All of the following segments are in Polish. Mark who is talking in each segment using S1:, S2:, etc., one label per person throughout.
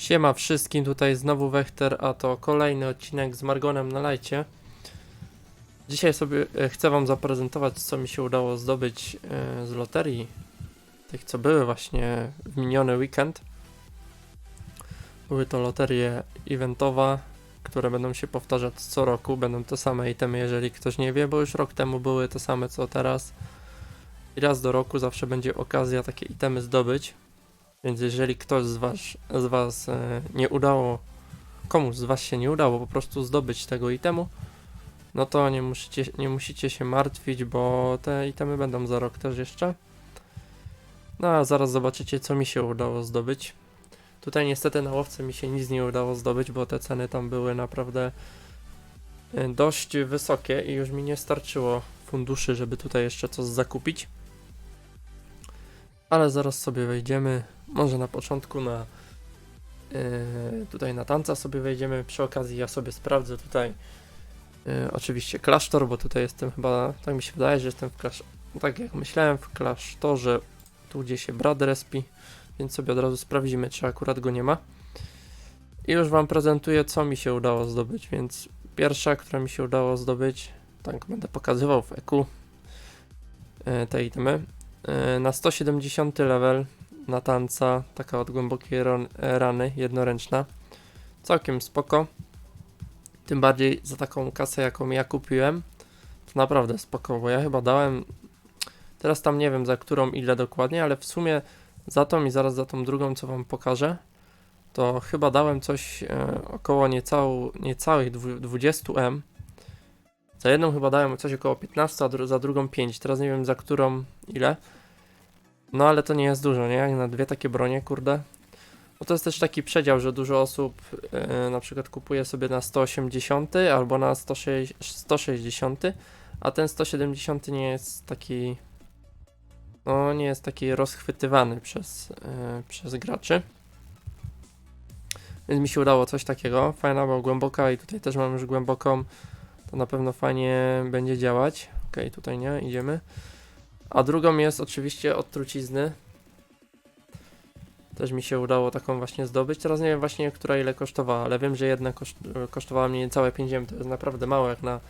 S1: Siema wszystkim, tutaj znowu Wechter, a to kolejny odcinek z Margonem na lajcie. Dzisiaj sobie e, chcę wam zaprezentować, co mi się udało zdobyć e, z loterii, tych co były właśnie w miniony weekend. Były to loterie eventowe, które będą się powtarzać co roku, będą te same itemy, jeżeli ktoś nie wie, bo już rok temu były te same co teraz. I raz do roku zawsze będzie okazja takie itemy zdobyć. Więc jeżeli ktoś z was, z was e, nie udało, komuś z was się nie udało po prostu zdobyć tego itemu, no to nie musicie, nie musicie się martwić, bo te itemy będą za rok też jeszcze. No a zaraz zobaczycie co mi się udało zdobyć. Tutaj niestety na łowce mi się nic nie udało zdobyć, bo te ceny tam były naprawdę e, dość wysokie i już mi nie starczyło funduszy, żeby tutaj jeszcze coś zakupić. Ale zaraz sobie wejdziemy. Może na początku na yy, tutaj na tanca sobie wejdziemy. Przy okazji ja sobie sprawdzę tutaj yy, oczywiście klasztor, bo tutaj jestem chyba, tak mi się wydaje, że jestem w klasztorze. Tak jak myślałem, w klasztorze, tu gdzie się brat respi, więc sobie od razu sprawdzimy, czy akurat go nie ma. I już wam prezentuję, co mi się udało zdobyć, więc pierwsza, która mi się udało zdobyć, tak będę pokazywał w EQ yy, te itemy. Yy, na 170 level na tanca, taka od głębokiej e, rany, jednoręczna. Całkiem spoko. Tym bardziej za taką kasę, jaką ja kupiłem. To naprawdę spoko, bo ja chyba dałem. Teraz tam nie wiem za którą ile dokładnie, ale w sumie za tą i zaraz za tą drugą, co wam pokażę, to chyba dałem coś e, około niecału, niecałych dwu- 20M. Za jedną chyba dałem coś około 15, a za drugą 5. Teraz nie wiem za którą ile. No ale to nie jest dużo, nie? Jak na dwie takie bronie, kurde. No to jest też taki przedział, że dużo osób e, na przykład kupuje sobie na 180 albo na 160, 160, a ten 170 nie jest taki no nie jest taki rozchwytywany przez, e, przez graczy. Więc mi się udało coś takiego. Fajna była głęboka i tutaj też mam już głęboką. To na pewno fajnie będzie działać. Ok, tutaj nie, idziemy. A drugą jest oczywiście od trucizny. Też mi się udało taką właśnie zdobyć. Teraz nie wiem właśnie, która ile kosztowała, ale wiem, że jedna koszt kosztowała mnie niecałe 5 To jest naprawdę mało jak na,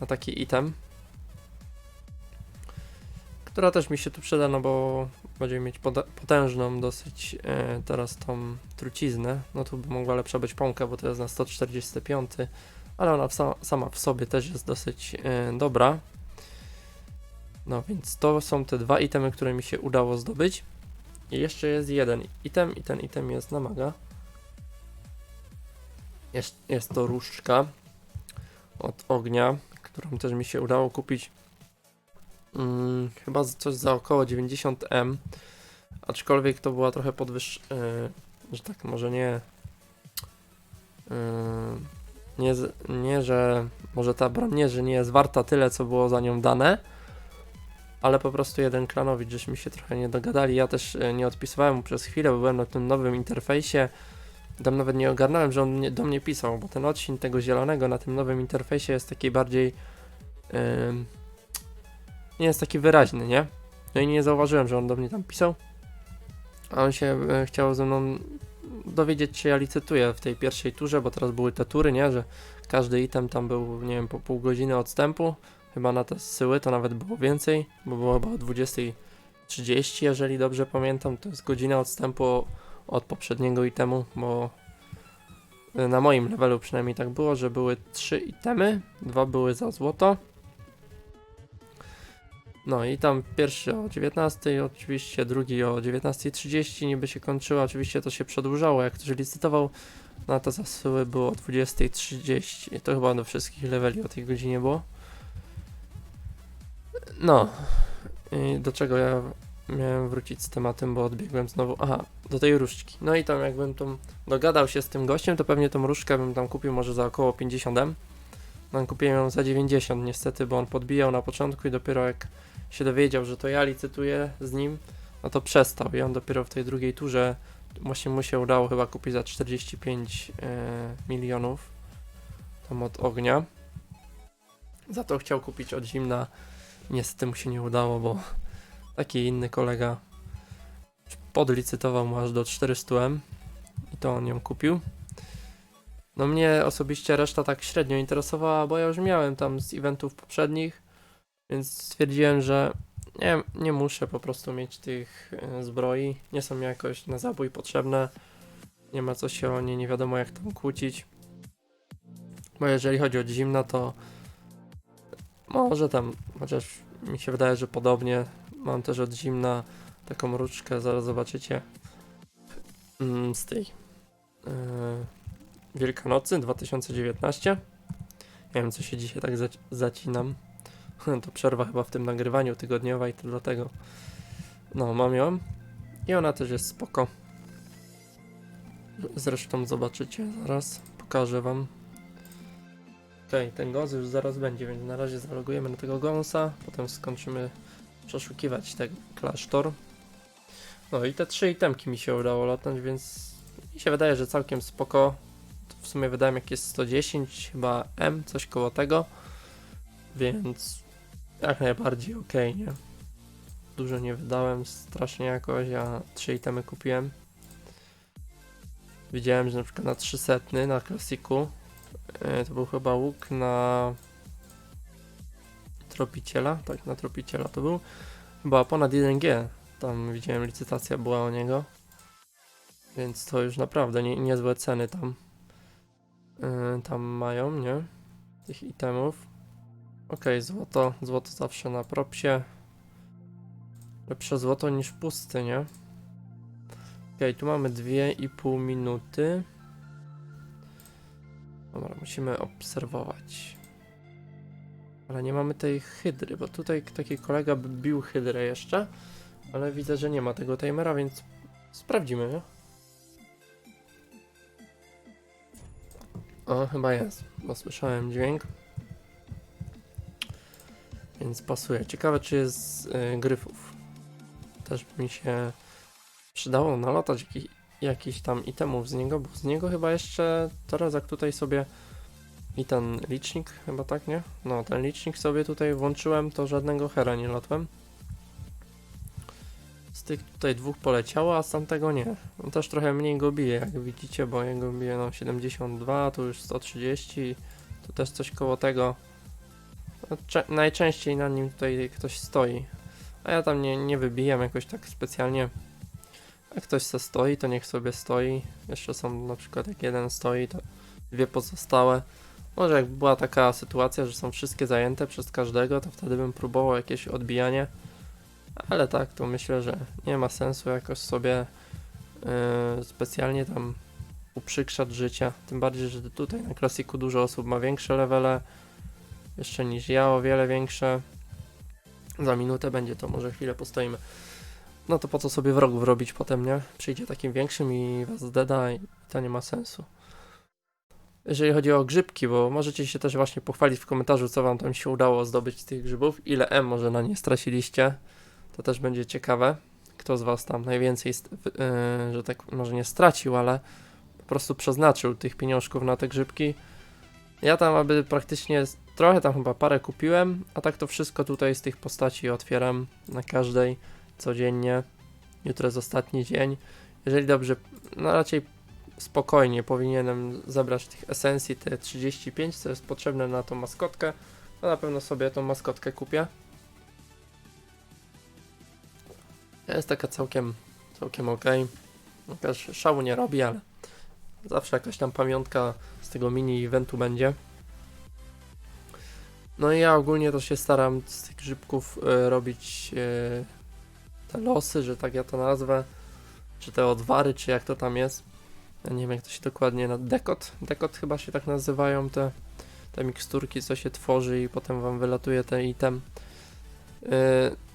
S1: na taki item. Która też mi się tu przyda, no bo będziemy mieć potężną dosyć e, teraz tą truciznę. No tu by mogła lepsza być pąka, bo to jest na 145, ale ona sama w sobie też jest dosyć e, dobra. No więc to są te dwa itemy, które mi się udało zdobyć. I jeszcze jest jeden item i ten item jest na maga. Jest, jest to różdżka od ognia, którą też mi się udało kupić. Mm, chyba coś za około 90M. Aczkolwiek to była trochę podwyższona, że tak może nie. Yy, nie, nie, że może ta broń nie, że nie jest warta tyle, co było za nią dane, ale po prostu jeden klanowicz, żeśmy się trochę nie dogadali. Ja też e, nie odpisywałem mu przez chwilę, bo byłem na tym nowym interfejsie. Tam nawet nie ogarnąłem, że on do mnie pisał, bo ten odcień tego zielonego na tym nowym interfejsie jest taki bardziej. ym, nie jest taki wyraźny, nie? No i nie zauważyłem, że on do mnie tam pisał. A on się e, chciał ze mną dowiedzieć, czy ja licytuję w tej pierwszej turze, bo teraz były te tury, nie? Że każdy item tam był, nie wiem, po pół godziny odstępu. Chyba na te syły to nawet było więcej, bo było chyba o 20.30, jeżeli dobrze pamiętam. To jest godzina odstępu od poprzedniego itemu, bo na moim levelu przynajmniej tak było, że były trzy itemy, dwa były za złoto. No i tam pierwszy o 19, oczywiście drugi o 19.30 niby się kończyło, oczywiście to się przedłużało, jak ktoś licytował na te zasyły było o 20.30, to chyba do wszystkich leveli o tej godzinie było. No, i do czego ja miałem wrócić z tematem, bo odbiegłem znowu. Aha, do tej różdżki. No i tam jakbym tą dogadał się z tym gościem, to pewnie tą różdżkę bym tam kupił może za około 50 M. No, kupiłem ją za 90 niestety, bo on podbijał na początku i dopiero jak się dowiedział, że to ja licytuję z nim, no to przestał i on dopiero w tej drugiej turze właśnie mu się udało chyba kupić za 45 e, milionów tam od ognia. Za to chciał kupić od zimna Niestety mu się nie udało, bo taki inny kolega podlicytował mu aż do 400M to on ją kupił. No mnie osobiście reszta tak średnio interesowała, bo ja już miałem tam z eventów poprzednich, więc stwierdziłem, że nie, nie muszę po prostu mieć tych e, zbroi, nie są mi jakoś na zabój potrzebne, nie ma co się o nie nie wiadomo jak tam kłócić. Bo jeżeli chodzi o zimna, to może tam, chociaż mi się wydaje, że podobnie, mam też od zimna taką róczkę, zaraz zobaczycie, mm, z tej yy, Wielkanocy 2019. Nie wiem, co się dzisiaj tak zaci- zacinam. To przerwa chyba w tym nagrywaniu tygodniowa i to dlatego. No, mam ją. I ona też jest spoko. Zresztą zobaczycie zaraz. Pokażę wam. Okej, ten gąs już zaraz będzie, więc na razie zalogujemy na tego gąsa. Potem skończymy przeszukiwać ten klasztor. No i te trzy itemki mi się udało lotnąć, więc mi się wydaje, że całkiem spoko. W sumie wydałem jakieś 110 chyba M, coś koło tego. Więc jak najbardziej ok, nie? Dużo nie wydałem, strasznie jakoś, ja trzy itemy kupiłem. Widziałem, że na przykład na 300 na klasiku e, to był chyba łuk na tropiciela, tak, na tropiciela to był. Chyba ponad 1G, tam widziałem licytacja była o niego. Więc to już naprawdę nie, niezłe ceny tam yy, tam mają, nie? Tych itemów. Okej, złoto, złoto zawsze na propsie. Lepsze złoto niż pusty, nie? Okej, tu mamy 2,5 minuty. Dobra, musimy obserwować. Ale nie mamy tej hydry, bo tutaj taki kolega bił hydrę jeszcze. Ale widzę, że nie ma tego timera, więc sprawdzimy, nie? O, chyba jest, bo słyszałem dźwięk. Więc pasuje. Ciekawe, czy jest z y, gryfów. Też by mi się przydało nalatać jaki, jakiś tam itemów z niego, bo z niego chyba jeszcze teraz jak tutaj sobie i ten licznik, chyba tak, nie? No, ten licznik sobie tutaj włączyłem, to żadnego hera nie lotłem. Z tych tutaj dwóch poleciało, a z tamtego nie. On też trochę mniej go bije, jak widzicie, bo jego bije no 72, tu już 130, tu też coś koło tego. Najczęściej na nim tutaj ktoś stoi. A ja tam nie, nie wybijam jakoś tak specjalnie. Jak ktoś se stoi, to niech sobie stoi. Jeszcze są na przykład jak jeden stoi, to dwie pozostałe. Może jak była taka sytuacja, że są wszystkie zajęte przez każdego, to wtedy bym próbował jakieś odbijanie. Ale tak, to myślę, że nie ma sensu jakoś sobie yy, specjalnie tam uprzykrzać życia. Tym bardziej, że tutaj na klasiku dużo osób ma większe levele jeszcze niż ja, o wiele większe. Za minutę będzie to, może chwilę postoimy. No to po co sobie wrogów robić potem, nie? Przyjdzie takim większym i was zdeda i to nie ma sensu. Jeżeli chodzi o grzybki, bo możecie się też właśnie pochwalić w komentarzu, co wam tam się udało zdobyć tych grzybów, ile M może na nie straciliście, to też będzie ciekawe. Kto z was tam najwięcej, yy, że tak może nie stracił, ale po prostu przeznaczył tych pieniążków na te grzybki. Ja tam aby praktycznie trochę tam chyba parę kupiłem, a tak to wszystko tutaj z tych postaci otwieram na każdej codziennie. Jutro jest ostatni dzień. Jeżeli dobrze, no raczej spokojnie powinienem zabrać tych esencji, te 35, co jest potrzebne na tą maskotkę. No na pewno sobie tą maskotkę kupię. Jest taka całkiem, całkiem ok. Jakaś szału nie robi, ale zawsze jakaś tam pamiątka z tego mini eventu będzie. No i ja ogólnie to się staram z tych grzybków e, robić e, te losy, że tak ja to nazwę, czy te odwary, czy jak to tam jest. Ja nie wiem jak to się dokładnie na dekot, dekot chyba się tak nazywają te, te miksturki, co się tworzy i potem wam wylatuje ten item. Yy,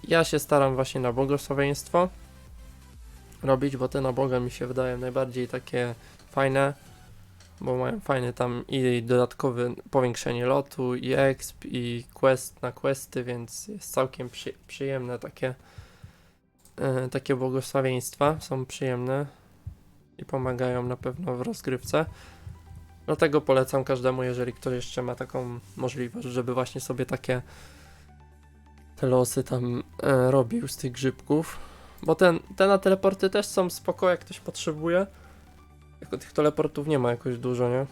S1: ja się staram właśnie na błogosławieństwo robić, bo te na Boga mi się wydają najbardziej takie fajne, bo mają fajne tam i dodatkowe powiększenie lotu, i exp, i quest na questy, więc jest całkiem przy, przyjemne takie e, takie błogosławieństwa, są przyjemne i pomagają na pewno w rozgrywce. Dlatego polecam każdemu, jeżeli ktoś jeszcze ma taką możliwość, żeby właśnie sobie takie te losy tam e, robił z tych grzybków. Bo ten, te na teleporty też są spoko, jak ktoś potrzebuje. Tych teleportów nie ma jakoś dużo, nie?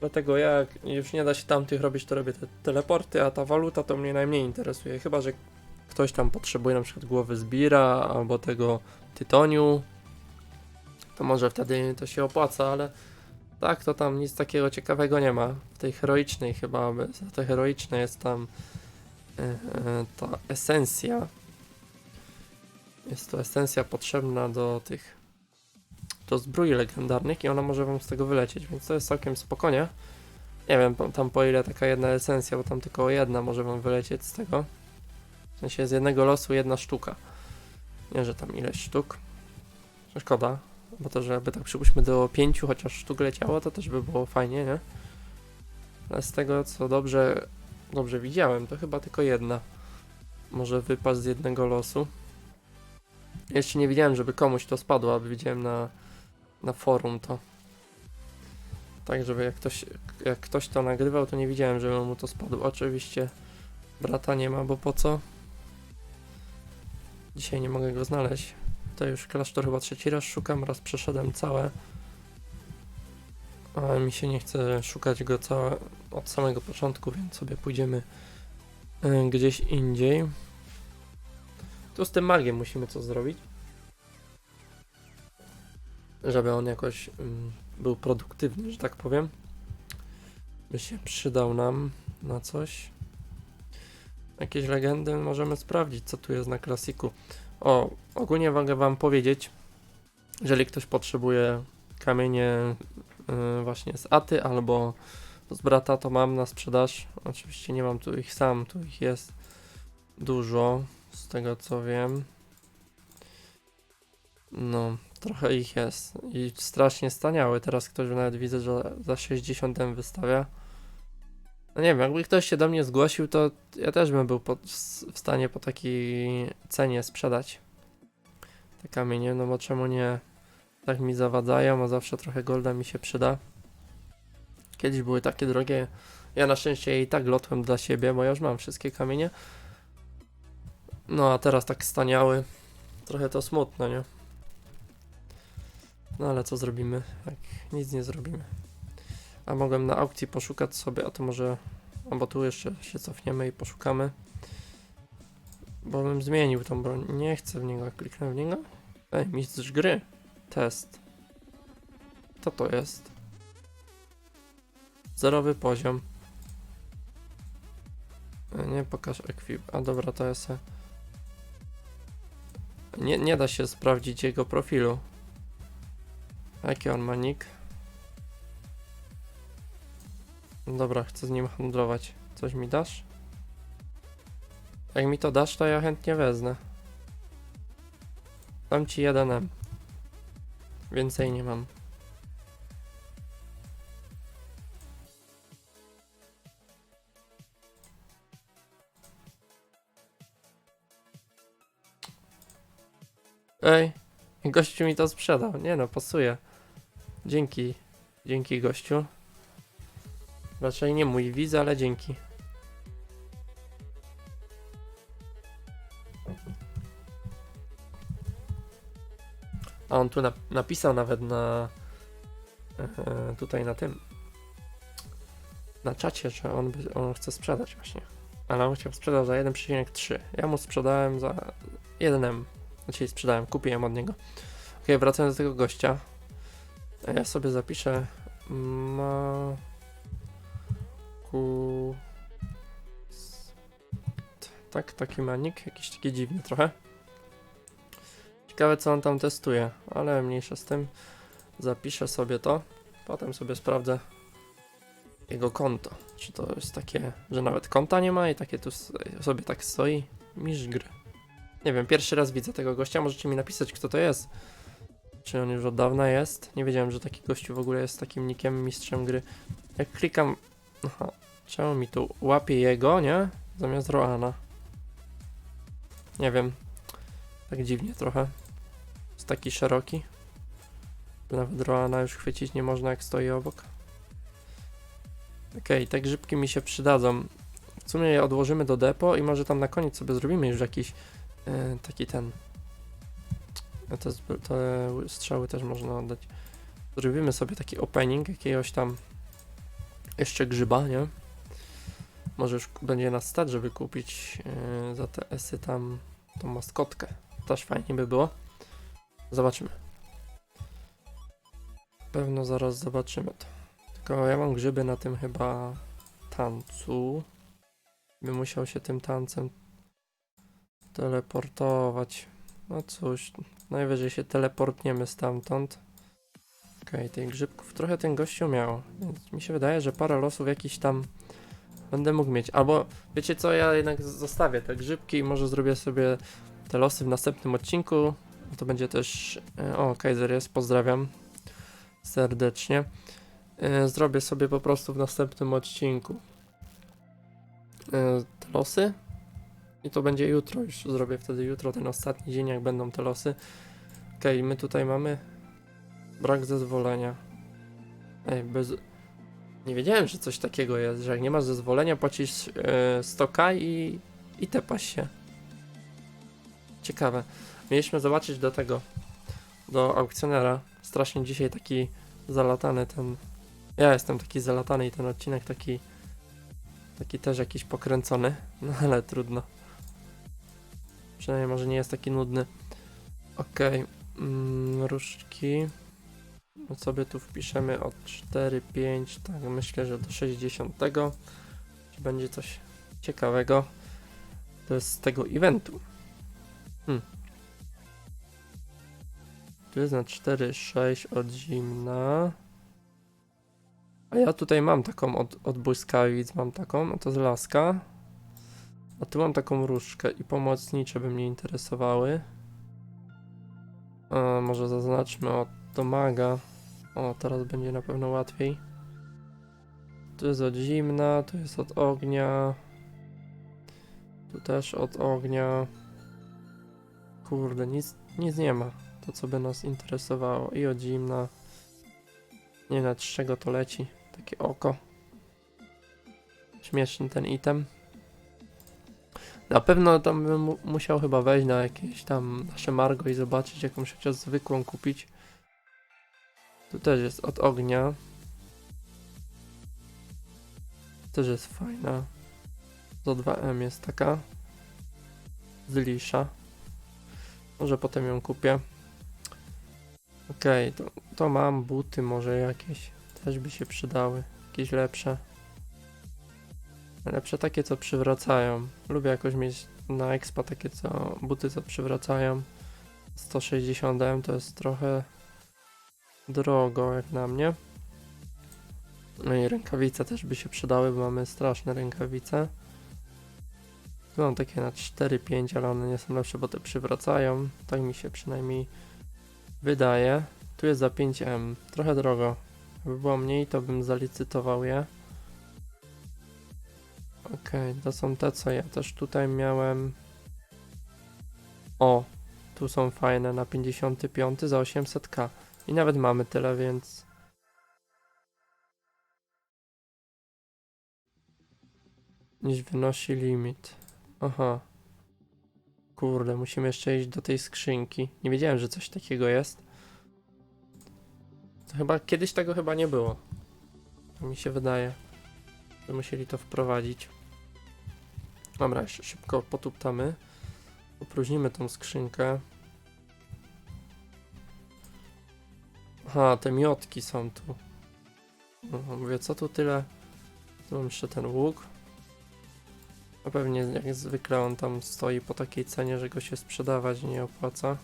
S1: Dlatego ja, jak już nie da się tamtych robić, to robię te teleporty, a ta waluta to mnie najmniej interesuje. Chyba, że ktoś tam potrzebuje na przykład głowy zbira albo tego tytoniu, to może wtedy to się opłaca, ale tak, to tam nic takiego ciekawego nie ma. W tej heroicznej chyba, za te heroiczne jest tam e, e, ta esencja. Jest to esencja potrzebna do tych do zbroi legendarnych i ona może wam z tego wylecieć, więc to jest całkiem spokojnie. Nie wiem tam po ile taka jedna esencja, bo tam tylko jedna może wam wylecieć z tego. W sensie z jednego losu jedna sztuka. Nie, że tam ileś sztuk. Szkoda, bo to, żeby tak przypuśćmy do pięciu chociaż sztuk leciało, to też by było fajnie, nie? Ale z tego co dobrze, dobrze widziałem, to chyba tylko jedna może wypaść z jednego losu. Jeszcze nie widziałem, żeby komuś to spadło, aby widziałem na, na forum to. Tak, żeby jak ktoś, jak ktoś to nagrywał, to nie widziałem, żeby mu to spadło. Oczywiście brata nie ma, bo po co? Dzisiaj nie mogę go znaleźć. To już klasztor chyba trzeci raz szukam, raz przeszedłem całe. Ale mi się nie chce szukać go całe od samego początku, więc sobie pójdziemy y, gdzieś indziej. Tu z tym magiem musimy coś zrobić. Żeby on jakoś ym, był produktywny, że tak powiem. By się przydał nam na coś. Jakieś legendy możemy sprawdzić, co tu jest na klasiku. O, ogólnie mogę wam powiedzieć, jeżeli ktoś potrzebuje kamienie y, właśnie z Aty albo z brata, to mam na sprzedaż. Oczywiście nie mam tu ich sam, tu ich jest dużo, z tego co wiem. No, trochę ich jest i strasznie staniały. Teraz ktoś nawet widzę, że za 60 wystawia. No nie wiem, jakby ktoś się do mnie zgłosił, to ja też bym był w stanie po takiej cenie sprzedać te kamienie, no bo czemu nie? Tak mi zawadzają, a zawsze trochę golda mi się przyda. Kiedyś były takie drogie. Ja na szczęście i tak lotłem dla siebie, bo ja już mam wszystkie kamienie. No a teraz tak staniały. Trochę to smutno, nie? No ale co zrobimy? Nic nie zrobimy. A mogłem na aukcji poszukać sobie, a to może. Albo tu jeszcze się cofniemy i poszukamy. Bo bym zmienił tą broń. Nie chcę w niego, kliknę w niego. Ej, mistrz gry. Test. Co to jest? Zerowy poziom. E, Nie pokaż equip. A dobra, to jest. Nie, nie da się sprawdzić jego profilu. Jaki on ma nick? Dobra, chcę z nim handlować. Coś mi dasz? Jak mi to dasz, to ja chętnie wezmę. Dam ci 1M. Więcej nie mam. Ej, gościu mi to sprzedał. Nie no, pasuje. Dzięki. Dzięki gościu. Raczej nie mój widz, ale dzięki. A on tu nap- napisał nawet na e, tutaj na tym na czacie, że on, by, on chce sprzedać właśnie. Ale on chciał sprzedać za 1,3. Ja mu sprzedałem za 1M. Znaczy sprzedałem, kupiłem od niego. Ok, wracając do tego gościa. A Ja sobie zapiszę ma ku tak, taki manik, jakiś taki dziwny trochę. Ciekawe co on tam testuje, ale mniejsza z tym. Zapiszę sobie to, potem sobie sprawdzę jego konto. Czy to jest takie, że nawet konta nie ma i takie tu sobie tak stoi? Mistrz gry. Nie wiem, pierwszy raz widzę tego gościa, możecie mi napisać kto to jest. Czy on już od dawna jest? Nie wiedziałem, że taki gościu w ogóle jest takim nikiem mistrzem gry. Jak klikam... Aha, czemu mi tu łapie jego, nie? Zamiast Roana. Nie wiem. Tak dziwnie trochę. Jest taki szeroki. Nawet Roana już chwycić nie można jak stoi obok. Okej, te grzybki mi się przydadzą. W sumie je odłożymy do depo i może tam na koniec sobie zrobimy już jakiś e, taki ten. Te, zb- te strzały też można oddać. Zrobimy sobie taki opening jakiegoś tam jeszcze grzyba, nie? Może już będzie nas stać, żeby kupić yy, za te esy tam tą maskotkę. Też fajnie by było. Zobaczymy. Pewno zaraz zobaczymy to. Tylko ja mam grzyby na tym chyba tancu. Bym musiał się tym tancem teleportować. No cóż, najwyżej się teleportniemy stamtąd. Okej, tych grzybków trochę ten gościu miał, więc mi się wydaje, że parę losów jakiś tam będę mógł mieć. Albo wiecie co, ja jednak zostawię te grzybki i może zrobię sobie te losy w następnym odcinku. To będzie też. e, O, Kaiser jest, pozdrawiam serdecznie. E, Zrobię sobie po prostu w następnym odcinku e, te losy. I to będzie jutro, już zrobię wtedy jutro, ten ostatni dzień, jak będą te losy. Okej, my tutaj mamy brak zezwolenia. Ej, bez... Nie wiedziałem, że coś takiego jest, że jak nie masz zezwolenia, płacisz e, 100k i, i tepasz się. Ciekawe. Mieliśmy zobaczyć do tego, do aukcjonera. Strasznie dzisiaj taki zalatany ten... Ja jestem taki zalatany i ten odcinek taki... Taki też jakiś pokręcony, no ale trudno. Przynajmniej może nie jest taki nudny. Okej, mm, różdżki. No sobie tu wpiszemy od 4, 5, tak myślę, że do 60. Czy będzie coś ciekawego. To jest z tego eventu. Hmm. Tu jest na 4, 6 od zimna. A ja tutaj mam taką od, od błyskawic, mam taką, no to z laska. A tu mam taką różdżkę i pomocnicze by mnie interesowały. A, może zaznaczmy od domaga. O, teraz będzie na pewno łatwiej. Tu jest od zimna, tu jest od ognia. Tu też od ognia. Kurde, nic, nic nie ma. To co by nas interesowało. I od zimna. Nie wiem, z czego to leci. Takie oko. Śmieszny ten item. Na pewno tam bym mu- musiał chyba wejść na jakieś tam nasze Margo i zobaczyć jakąś chociaż zwykłą kupić. Tu też jest od ognia. Też jest fajna. Do 2M jest taka. Z lisza. Może potem ją kupię. Okej, to, to mam buty może jakieś. Też by się przydały. Jakieś lepsze. Lepsze takie, co przywracają. Lubię jakoś mieć na expa takie, co buty, co przywracają. 160M to jest trochę drogo, jak na mnie. No i rękawice też by się przydały, bo mamy straszne rękawice. Mam takie na 4-5, ale one nie są lepsze, bo te przywracają. Tak mi się przynajmniej wydaje. Tu jest za 5M. Trochę drogo. Jakby było mniej, to bym zalicytował je. Okej, to są te, co ja też tutaj miałem. O, tu są fajne na 55 za 800k. I nawet mamy tyle, więc. Niż wynosi limit. Aha. Kurde, musimy jeszcze iść do tej skrzynki. Nie wiedziałem, że coś takiego jest. To chyba kiedyś tego chyba nie było. To mi się wydaje. Musieli to wprowadzić. Dobra, jeszcze szybko potuptamy. Opróżnimy tą skrzynkę. Aha, te miotki są tu. No, mówię, co tu tyle? Tu mam jeszcze ten łuk. A pewnie jak zwykle on tam stoi po takiej cenie, że go się sprzedawać nie opłaca.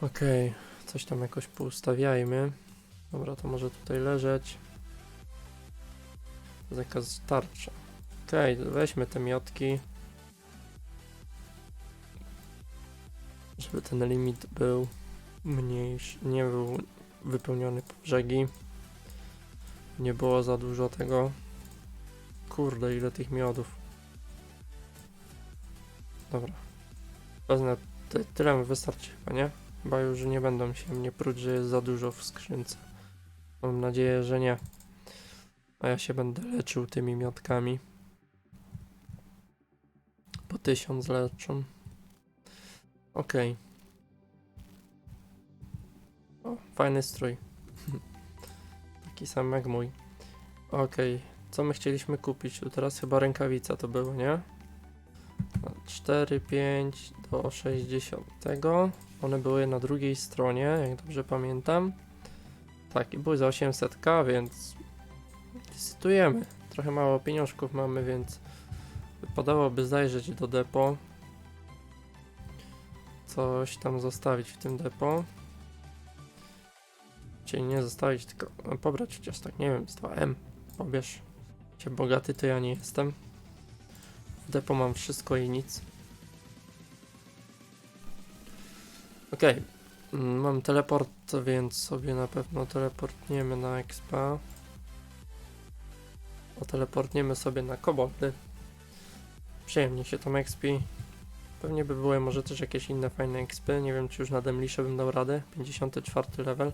S1: Okej, coś tam jakoś poustawiajmy. Dobra, to może tutaj leżeć. Zakaz tarcza. Okej, weźmy te miotki. Żeby ten limit był mniejszy, nie był wypełniony po brzegi. Nie było za dużo tego. Kurde, ile tych miodów. Dobra. Wezmę ty, tyle mi wystarczy chyba, nie? Chyba już nie będą się mnie pruć, że jest za dużo w skrzynce. Mam nadzieję, że nie. A ja się będę leczył tymi miotkami. Po tysiąc leczą. Okej. O, fajny strój. Taki sam jak mój. Okej, co my chcieliśmy kupić? Tu teraz chyba rękawica to było, nie? 4, 5 do 60. One były na drugiej stronie, jak dobrze pamiętam. Tak, i były za 800k, więc licytujemy. Trochę mało pieniążków mamy, więc wypadałoby zajrzeć do depo. Coś tam zostawić w tym depo. Czyli nie zostawić, tylko no, pobrać chociaż tak, nie wiem, z 2M. Pobierz. Się bogaty to ja nie jestem. W depo mam wszystko i nic. Okej. Mm, Mam teleport, więc sobie na pewno teleportniemy na expa. Oteleportniemy sobie na koboldy. Przyjemnie się tam expi. Pewnie by były może też jakieś inne fajne expy. Nie wiem, czy już na Demlisze bym dał radę. 54 level.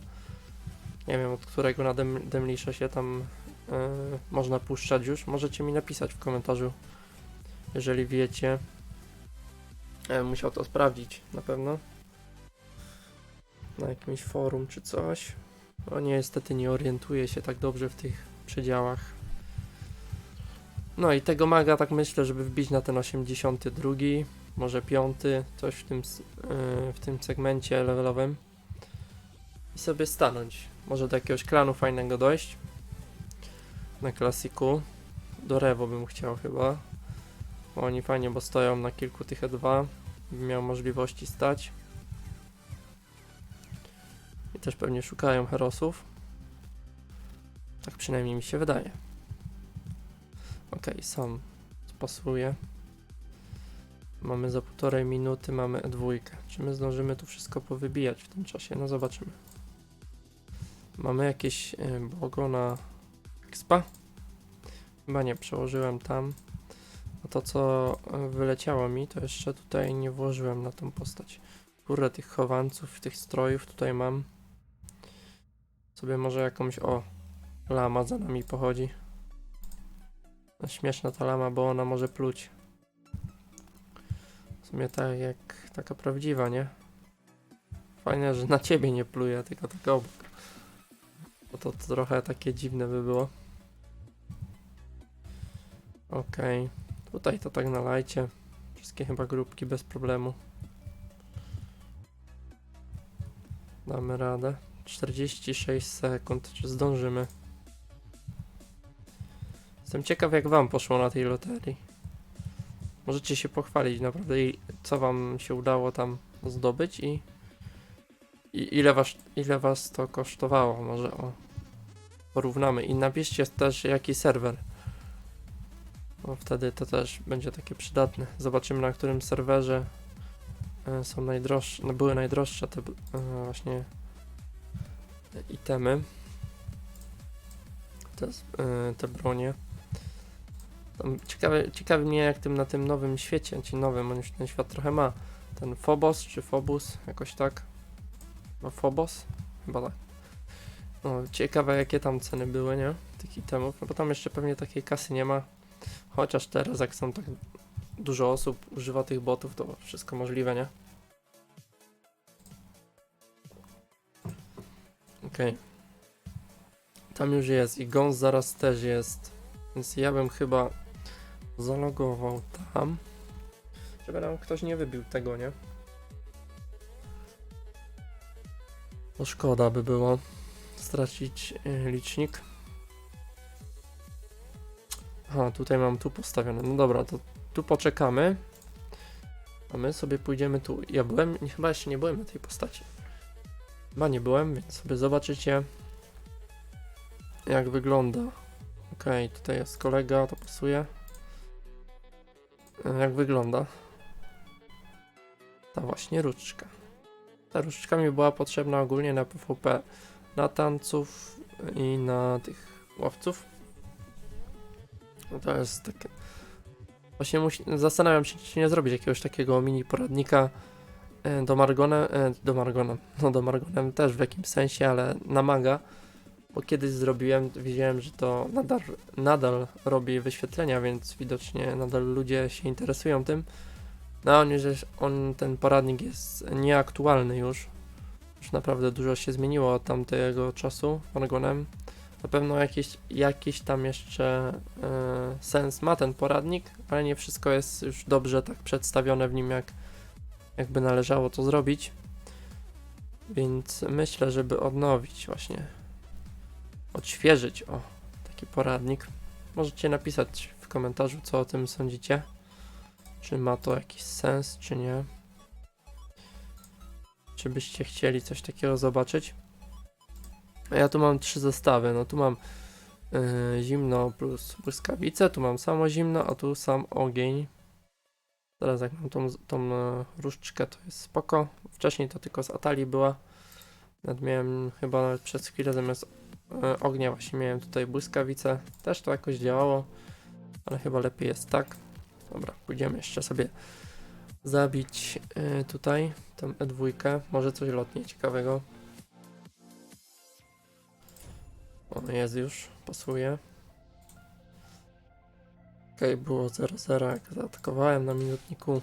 S1: Nie wiem, od którego na Dem Demlisze się tam e, można puszczać już. Możecie mi napisać w komentarzu, jeżeli wiecie. E, musiał to sprawdzić na pewno. Na jakimś forum czy coś. O niestety nie orientuję się tak dobrze w tych przedziałach. No i tego maga tak myślę, żeby wbić na ten 82, może 5, coś w tym, yy, w tym segmencie levelowym. I sobie stanąć. Może do jakiegoś klanu fajnego dojść. Na klasiku. Do Rewo bym chciał chyba. Bo oni fajnie, bo stoją na kilku tych E2. Bym miał możliwości stać. I też pewnie szukają herosów. Tak przynajmniej mi się wydaje. Okej, sam spasuję. Mamy za półtorej minuty, mamy dwójkę. Czy my zdążymy tu wszystko powybijać w tym czasie? No zobaczymy. Mamy jakieś y, bogo na expa? Chyba nie, przełożyłem tam. A to co y, wyleciało mi, to jeszcze tutaj nie włożyłem na tą postać. Górę tych chowanców, tych strojów tutaj mam. Sobie może jakąś, o, lama za nami pochodzi. No, śmieszna ta lama, bo ona może pluć. W sumie tak jak taka prawdziwa, nie? Fajne, że na ciebie nie pluje, tylko tak obok. Bo to trochę takie dziwne by było. Okej. Tutaj to tak na lajcie. Wszystkie chyba grupki bez problemu. Damy radę. 46 sekund. Czy zdążymy? Jestem ciekaw, jak Wam poszło na tej loterii. Możecie się pochwalić naprawdę, co Wam się udało tam zdobyć i, i ile, was, ile Was to kosztowało. Może o, porównamy. I napiszcie też, jaki serwer. Bo wtedy to też będzie takie przydatne. Zobaczymy, na którym serwerze e, są najdroższe, no były najdroższe te e, właśnie te itemy. Te, te bronie. Tam ciekawe, ciekawi mnie jak tym na tym nowym świecie, ci nowym, on już ten świat trochę ma. Ten Phobos czy Phobos, jakoś tak. No Phobos? Chyba tak. No, ciekawe jakie tam ceny były, nie? Tych itemów, no bo tam jeszcze pewnie takiej kasy nie ma. Chociaż teraz jak są tak dużo osób używa tych botów, to wszystko możliwe, nie? Okej. Tam już jest i Gons zaraz też jest. Więc ja bym chyba zalogował tam. Żeby nam ktoś nie wybił tego, nie? Bo szkoda by było stracić y, licznik. Aha, tutaj mam tu postawione. No dobra, to tu poczekamy. A my sobie pójdziemy tu. Ja byłem, chyba jeszcze nie byłem na tej postaci. Chyba nie byłem, więc sobie zobaczycie jak wygląda. Okej, tutaj jest kolega, to pasuje. Jak wygląda? Ta właśnie różdżka. Ta różdżka mi była potrzebna ogólnie na PvP, na tanców i na tych łowców. To jest takie... Właśnie musi... zastanawiam się, czy nie zrobić jakiegoś takiego mini poradnika e, do Margona, e, do Margona, no do Margonem też w jakimś sensie, ale na maga, bo kiedyś zrobiłem, widziałem, że to nadal, nadal robi wyświetlenia, więc widocznie nadal ludzie się interesują tym. No on on, ten poradnik jest nieaktualny już, Już naprawdę dużo się zmieniło od tamtego czasu Argonem. Na pewno jakiś, jakiś tam jeszcze e, sens ma ten poradnik, ale nie wszystko jest już dobrze tak przedstawione w nim, jak jakby należało to zrobić. Więc myślę, żeby odnowić właśnie, odświeżyć o taki poradnik. Możecie napisać w komentarzu, co o tym sądzicie. Czy ma to jakiś sens, czy nie. Czy byście chcieli coś takiego zobaczyć? Ja tu mam trzy zestawy. No tu mam yy, zimno plus błyskawice, tu mam samo zimno, a tu sam ogień. Teraz jak mam tą, tą e, różdżkę, to jest spoko. Wcześniej to tylko z Atali była. Nawet miałem chyba nawet przez chwilę zamiast ognia właśnie miałem tutaj błyskawice. Też to jakoś działało, ale chyba lepiej jest tak. Dobra, pójdziemy jeszcze sobie zabić y, tutaj tą E2. Może coś lotnie ciekawego. O, jest już, pasuje. Okej, było 0-0 jak zaatakowałem na minutniku.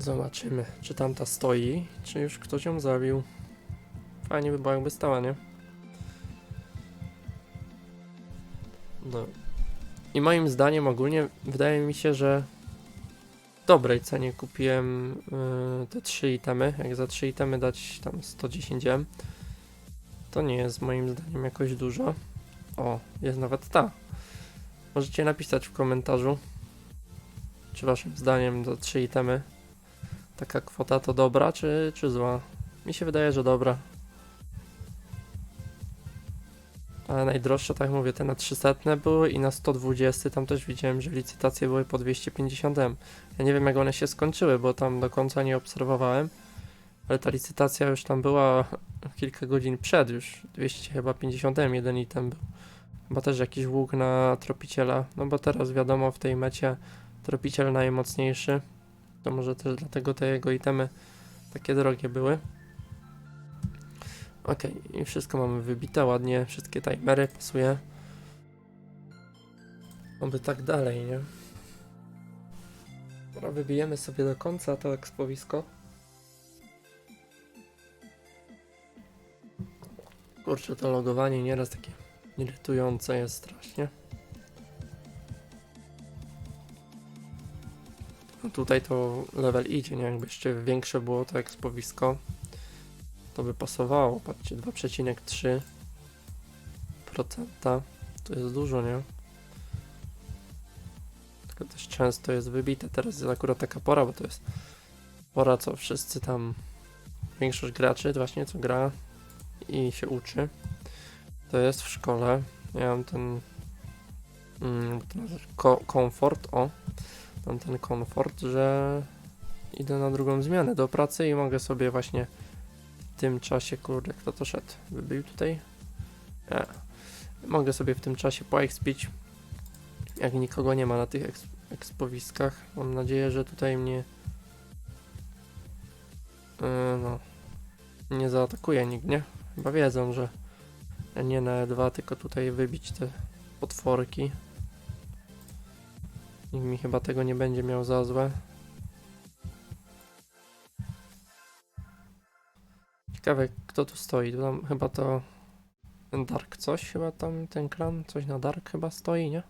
S1: Zobaczymy, czy tamta stoi, czy już ktoś ją zabił. Fajnie by było jakby stała, nie? No. I moim zdaniem ogólnie wydaje mi się, że w dobrej cenie kupiłem yy, te trzy itemy. Jak za trzy itemy dać tam 110 M, to nie jest moim zdaniem jakoś dużo. O, jest nawet ta. Możecie napisać w komentarzu, czy waszym zdaniem za trzy itemy taka kwota to dobra, czy, czy zła. Mi się wydaje, że dobra. Ale najdroższe, tak mówię, te na 300 były i na 120 tam też widziałem, że licytacje były po 250 M. Ja nie wiem jak one się skończyły, bo tam do końca nie obserwowałem, ale ta licytacja już tam była kilka godzin przed, już 200 chyba 50 M jeden item był. Chyba też jakiś łuk na tropiciela, no bo teraz wiadomo w tej mecie tropiciel najmocniejszy, to może też dlatego te jego itemy takie drogie były. Ok, i wszystko mamy wybite ładnie, wszystkie timery pasuje. Oby tak dalej, nie? Dobra, wybijemy sobie do końca to ekspowisko. Kurczę, to logowanie nieraz takie irytujące jest strasznie. Tutaj to level idzie, nie? Jakby jeszcze większe było to ekspowisko to by pasowało. Patrzcie, 2,3%. To jest dużo, nie? Tylko też często jest wybite. Teraz jest akurat taka pora, bo to jest pora, co wszyscy tam, większość graczy właśnie, co gra i się uczy, to jest w szkole. Ja mam ten, mm, ten ko komfort, o, mam ten komfort, że idę na drugą zmianę do pracy i mogę sobie właśnie w tym czasie, kurde, kto to szedł? Wybił tutaj? Nie. Mogę sobie w tym czasie poekspić, jak nikogo nie ma na tych eks ekspowiskach. Mam nadzieję, że tutaj mnie yy, no nie zaatakuje nikt, nie? Chyba wiedzą, że nie na E2, tylko tutaj wybić te potworki. Nikt mi chyba tego nie będzie miał za złe. Ciekawe, kto tu stoi. Tu tam chyba to Dark coś, chyba tam ten klan, coś na Dark chyba stoi, nie?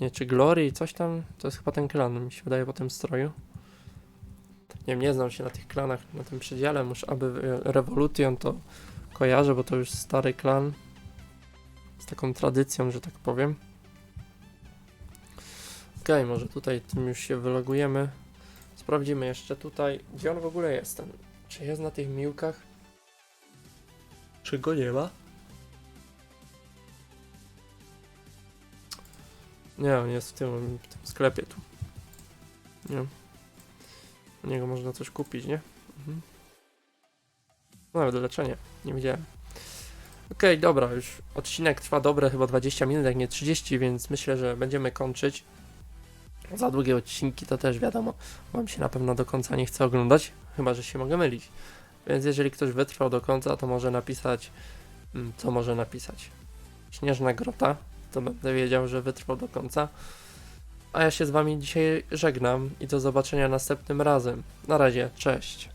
S1: Nie, czy Glory, coś tam, to jest chyba ten klan, mi się wydaje po tym stroju. Nie wiem, nie znam się na tych klanach, na tym przedziale, muszę, aby Revolution to kojarzę, bo to już stary klan z taką tradycją, że tak powiem. Okej, okay, może tutaj tym już się wylogujemy. Sprawdzimy jeszcze tutaj, gdzie on w ogóle jest ten. Czy jest na tych miłkach? Czy go nie ma? Nie, on jest w tym, w tym sklepie tu. Nie. U niego można coś kupić, nie? Mhm. No, Nawet leczenie. Nie widziałem. Okej, okay, dobra, już odcinek trwa dobre chyba 20 minut, jak nie 30, więc myślę, że będziemy kończyć. Za długie odcinki to też wiadomo, wam się na pewno do końca nie chce oglądać, chyba że się mogę mylić. Więc jeżeli ktoś wytrwał do końca, to może napisać, mm, co może napisać. Śnieżna grota, to będę wiedział, że wytrwał do końca. a ja się z wami dzisiaj żegnam i do zobaczenia następnym razem. Na razie, cześć.